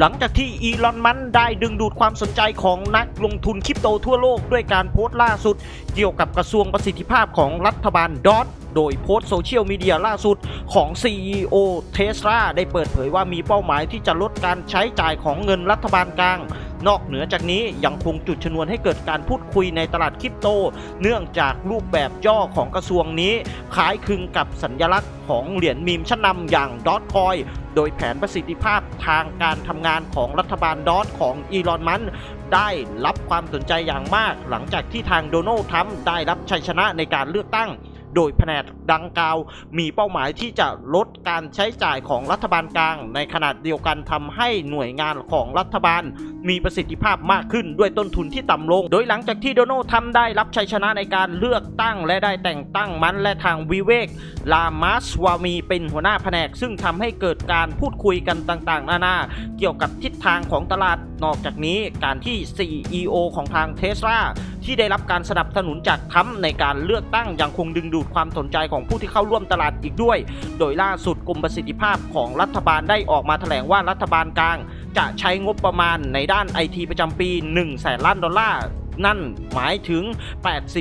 หลังจากที่อีลอนมันได้ดึงดูดความสนใจของนักลงทุนคริปโตทั่วโลกด้วยการโพสต์ล่าสุด เกี่ยวกับกระทรวงประสิทธิภาพของรัฐบาลดอทโดยโพสต์โซเชียลมีเดียล่าสุดของ CEO Tesla ได้เปิดเผยว่ามีเป้าหมายที่จะลดการใช้จ่ายของเงินรัฐบาลกลาง นอกเหนือจากนี้ยังคงจุดชนวนให้เกิดการพูดคุยในตลาดคริปโต เนื่องจากรูปแบบย่อของกระทรวงนี้คล้ายคลึงกับสัญลักษณ์ของเหรียญมีมชั้นนำอย่างดอทคอยโดยแผนประสิทธิภาพทางการทำงานของรัฐบาลดอทของอีลอนมันได้รับความสนใจอย่างมาก หลังจากที่ทางโดนัลด์ทรัมป์ได้รับชัยชนะในการเลือกตั้ง โดยแผนกดังกล่าวมีเป้าหมายที่จะลดการใช้จ่ายของรัฐบาลกลาง ในขณะเดียวกันทำให้หน่วยงานของรัฐบาล มีประสิทธิภาพมากขึ้นด้วยต้นทุนที่ต่ำลง โดยหลังจากที่โดนัลด์ทรัมป์ได้รับชัยชนะในการเลือกตั้งและได้แต่งตั้งมันและทางวิเวกลามาสวามีเป็นหัวหน้าแผนก ซึ่งทำให้เกิดการพูดคุยกันต่างๆ นานาเกี่ยวกับทิศทางของตลาดนอกจากนี้การที่ CEO ของทางเทสลา ที่ได้รับการสนับสนุนจากทั้มในการเลือกตั้งยังคงดึงดูดความสนใจของผู้ที่เข้าร่วมตลาดอีกด้วย โดยล่าสุดกรมประสิทธิภาพของรัฐบาลได้ออกมาแถลงว่ารัฐบาลกลาง จะใช้งบประมาณในด้านไอทีประจำปี1แสนล้านดอลลาร์ นั่นหมายถึง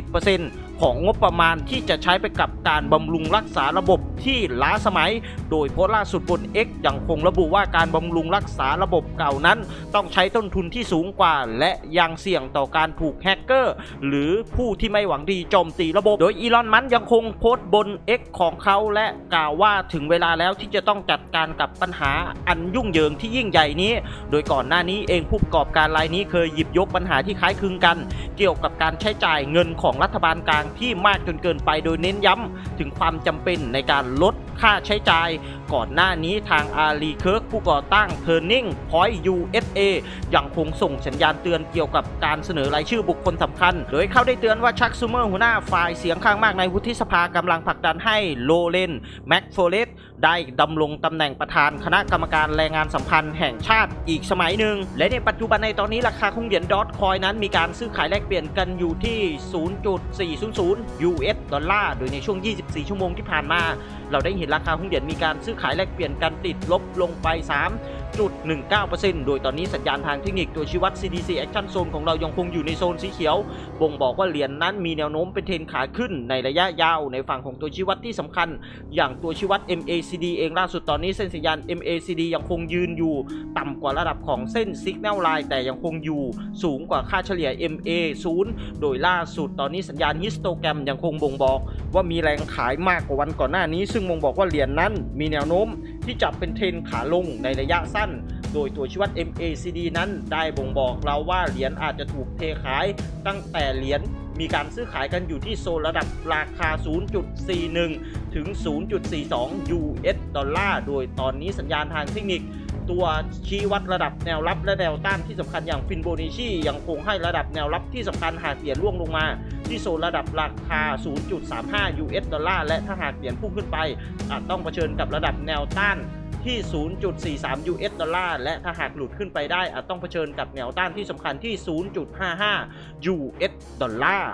80%ของงบประมาณที่จะใช้ไปกับการบำรุงรักษาระบบที่ล้าสมัย โดยโพสต์ล่าสุดบน X ยังคงระบุว่าการบำรุงรักษาระบบเก่านั้น ต้องใช้ต้นทุนที่สูงกว่า และยังเสี่ยงต่อการถูกแฮกเกอร์ หรือผู้ที่ไม่หวังดีโจมตีระบบ โดยอีลอนมันยังคงโพสต์บน X ของเขาและกล่าวว่าถึงเวลาแล้วที่จะต้องจัดการกับปัญหาอันยุ่งเหยิงที่ยิ่งใหญ่นี้ โดยก่อนหน้านี้เองผู้ประกอบการรายนี้เคยหยิบยกปัญหาที่คล้ายคลึงกันเกี่ยวกับการใช้จ่ายเงินของรัฐบาลกลางที่มากจนเกินไปโดยเน้นย้ำถึงความจำเป็นในการลด ค่าใช้จ่าย ก่อนหน้านี้ทางอารีเคิร์กผู้ก่อตั้ง Turning Point USA ยังคงส่งสัญญาณเตือนเกี่ยวกับการเสนอรายชื่อบุคคลสำคัญ โดยเขาได้เตือนว่าชักซูเมอร์หัวหน้าฝ่ายเสียงข้างมากในวุฒิสภากำลังผลักดันให้โลเลนแม็กโฟเลตได้ดำรงตำแหน่งประธานคณะกรรมการแรงงานสัมพันธ์แห่งชาติอีกสมัยหนึ่ง และในปัจจุบันในตอนนี้ราคาของเหรียญดอทคอยนั้นมีการซื้อขายแลกเปลี่ยนกันอยู่ที่ 0.400 US ดอลลาร์ โดยในช่วง 24 ชั่วโมงที่ผ่านมา เราได้เห็นราคาหุ้นเหรียญมีการซื้อขายแลกเปลี่ยนกันติดลบลงไป 3.19%โดยตอนนี้สัญญาณทางเทคนิคตัวชี้วัด CDC Action Zone ของเรายังคงอยู่ในโซนสีเขียว บ่งบอกว่าเหรียญนนั้นมีแนวโน้มเป็นเทรนขาขึ้นในระยะยาวในฝั่งของตัวชี้วัดที่สำคัญ อย่างตัวชี้วัด MACD เองล่าสุดตอนนี้เส้นสัญญาณ MACD ยังคงยืนอยู่ ต่ำกว่าระดับของเส้น Signal Line แต่ยังคงอยู่สูงกว่าค่าเฉลี่ย MA0 โดยล่าสุดตอนนี้สัญญาณฮิสโตแกรมยังคงบ่งบอก ว่ามีแรงขายมากกว่าวันก่อนหน้านี้ ซึ่งบ่งบอกว่าเหรียญนั้นมีแนวโน้ม ที่จะเป็นเทรนขาลงในระยะสั้น โดยตัวชี้วัด MACD นั้นได้บ่งบอกเราว่าเหรียญอาจจะถูกเทขาย ตั้งแต่เหรียญมีการซื้อขายกันอยู่ที่โซนระดับราคา 0.41 ถึง 0.42 US ดอลลาร์ โดยตอนนี้สัญญาณทางเทคนิค ตัวชี้วัดระดับแนวรับและแนวต้านที่สำคัญอย่างฟินโบนิชียังคงให้ระดับแนวรับที่สำคัญหากเหรียญร่วงลงมา ที่โซนระดับราคา 0.35 US ดอลลาร์และถ้าหากเหรียญพุ่งขึ้นไปอาจต้องเผชิญกับระดับแนวต้านที่ 0.43 US ดอลลาร์ และถ้าหากหลุดขึ้นไปได้อาจต้องเผชิญกับแนวต้านที่สำคัญที่ 0.55 US ดอลลาร์